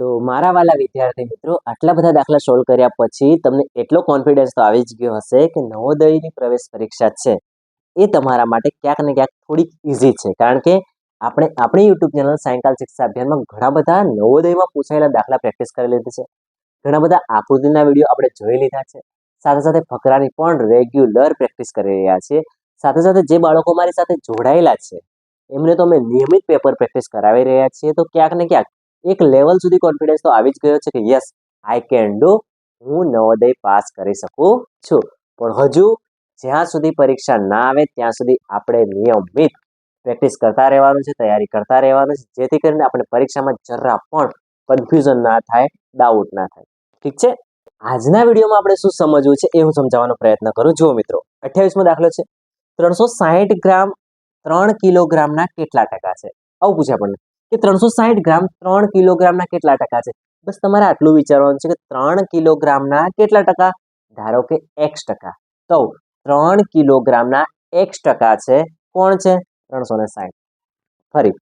તો મારા વાલા વિદ્યાર્થી મિત્રો, આટલા બધા દાખલા સોલ્વ કર્યા પછી તમને એટલો કોન્ફિડન્સ તો આવી જ ગયો હશે કે નવોદયની પ્રવેશ પરીક્ષા છે. એ તમારા માટે ક્યાંક ને ક્યાંક થોડીક ઇઝી છે. કારણ કે આપણે આપણી યુટ્યુબ ચેનલ સાયંકાલ શિક્ષા અભિયાનમાં ઘણા બધા નવોદયમાં પૂછાયેલા દાખલા પ્રેક્ટિસ કરી લીધી છે. ઘણા બધા આકૃતિના વીડિયો આપણે જોઈ લીધા છે. સાથે સાથે ફકરાની પણ રેગ્યુલર પ્રેક્ટિસ કરી રહ્યા છીએ સાથે સાથે જે બાળકો મારી સાથે જોડાયેલા છે, એમને તો અમે નિયમિત પેપર પ્રેક્ટિસ કરાવી રહ્યા છીએ. તો ક્યાંક ને ક્યાંક એક લેવલ સુધી કોન્ફિડન્સ તો આવી જ ગયો છે કે યસ આઈ કેન ડુ હું નવોદય પાસ કરી શકું છું. પણ હજુ જ્યાં સુધી પરીક્ષા ના આવે ત્યાં સુધી આપણે નિયમિત પ્રેક્ટિસ કરતા રહેવાનું છે, તૈયારી કરતા રહેવાનું છે, જેથી કરીને આપણે પરીક્ષામાં જરા પણ કન્ફ્યુઝન ના થાય ડાઉટ ના થાય. ઠીક છે? આજના વિડીયોમાં આપણે શું સમજવું છે એ હું સમજાવવાનો પ્રયત્ન કરું. જુઓ મિત્રો, અઠ્યાવીસમો દાખલો છે. ત્રણસો સાહીઠ ગ્રામ ત્રણ કિલોગ્રામના કેટલા ટકા છે? આવું પૂછે આપણને. કે ત્રણસો સાહીઠ ગ્રામ ત્રણ કિલોગ્રામના કેટલા ટકા છે? બસ તમારે આટલું વિચારવાનું છે કે ત્રણ કિલોગ્રામના કેટલા ટકા? ધારો કે એક્સ ટકા. તો ત્રણ કિલોગ્રામના એક્સ ટકા છે, કોણ છે? ત્રણસો ને સાહીઠ. ફરી,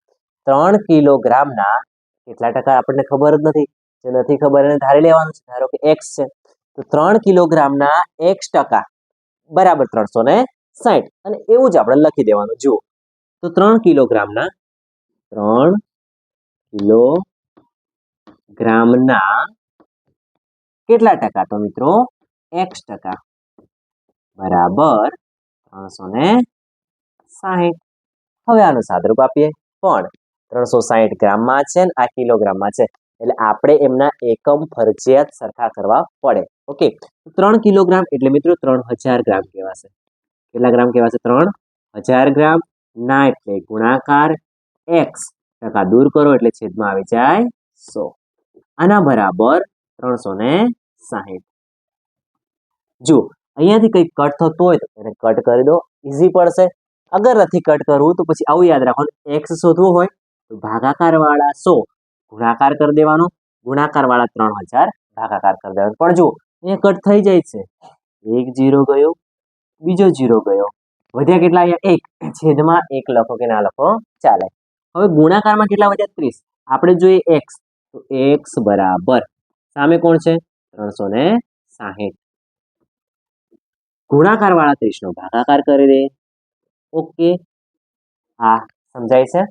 ત્રણ કિલોગ્રામના કેટલા ટકા આપણને ખબર જ નથી. જે નથી ખબર એને ધારી લેવાનું છે. ધારો કે એક્સ છે. તો ત્રણ કિલોગ્રામના એક્સ ટકા બરાબર ત્રણસો ને સાહીઠ. અને એવું જ આપણે લખી દેવાનું. જુઓ. તો ત્રણ કિલોગ્રામના ત્રણ કિલો ગ્રામના કેટલા ટકા તો મિત્રો? એક્સ ટકા. બરાબર. ત્રણસો ને સાહીઠ. હવે આનું સાદરૂપ આપીએ. પણ ત્રણસો સાહીઠ ગ્રામમાં છે ને આ કિલોગ્રામમાં છે. એટલે આપણે એમના એકમ ફરજિયાત સરખા કરવા પડે. ઓકે? ત્રણ કિલોગ્રામ એટલે મિત્રો ત્રણ હજાર ગ્રામ કહેવાશે. કેટલા ગ્રામ કહેવાશે? ત્રણ હજાર ગ્રામ. ના એટલે ગુણાકાર એક્સ. ટકા દૂર કરો એટલે છેદમાં આવી જાય સો. આના બરાબર ત્રણસો ને સાહીઠ. જુઓ, અહીંયાથી કંઈક કટ થતો હોય તો એને કટ કરી દો. ઇઝી પડશે. અગર નથી કટ કરવું તો પછી આવું યાદ રાખવાનું. એક્સ શોધવું હોય તો ભાગાકાર વાળા સો ગુણાકાર કરી દેવાનો. ગુણાકાર વાળા ત્રણ હજાર ભાગાકાર કરી દેવાનો. પણ જુઓ, અહીંયા કટ થઈ જાય છે. એક જીરો ગયો, બીજો જીરો ગયો. વધ્યા કેટલા અહીંયા? એક. છેદમાં એક લખો કે ના લખો? ચાલે. હવે ગુણાકારમાં કેટલા વધ્યા? ત્રીસ. આપણે જોઈએ એક્સ તો એક્સ બરાબર સામે કોણ છે? ત્રણસો ને સાહીઠ. ગુણાકાર વાળા ત્રીસનો ભાગાકાર કરી દે. ઓકે. હા, સમજાય છે?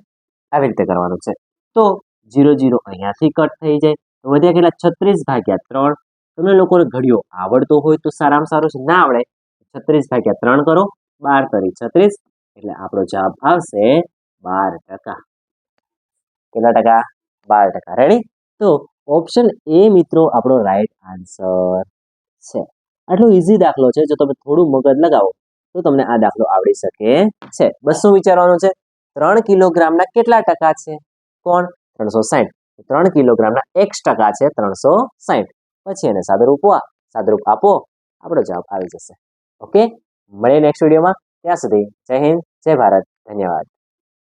આવી રીતે કરવાનું છે. તો જીરો જીરો અહીંયાથી કટ થઈ જાય. તો વધ્યા કેટલા? છત્રીસ ભાગ્યા ત્રણ. તમને લોકોને ઘડિયો આવડતો હોય તો સારામાં સારું છે. ના આવડે, છત્રીસ ભાગ્યા ત્રણ કરો. બાર કરી છત્રીસ. એટલે આપણો જવાબ આવશે બાર ટકા. કેટલા ટકા? બાર ટકા. રેડી તો ઓપ્શન એ મિત્રો, આપણો રાઈટ આન્સર છે. આટલો ઇઝી દાખલો છે. જો તમે થોડું મગજ લગાવો, તો તમને આ દાખલો આવડી શકે છે. બસ શું વિચારવાનું છે. ત્રણ કિલોગ્રામના કેટલા ટકા છે? કોણ? ત્રણસો સાહીઠ ત્રણ કિલોગ્રામના એક્સ ટકા છે, ત્રણસો સાહીઠ પછી એને સાદરૂપ સાદરૂપ આપો. આપણો જવાબ આવી જશે. ઓકે મળીએ નેક્સ્ટ વિડીયોમાં ત્યાં સુધી જય હિન્દ, જય ભારત. ધન્યવાદ.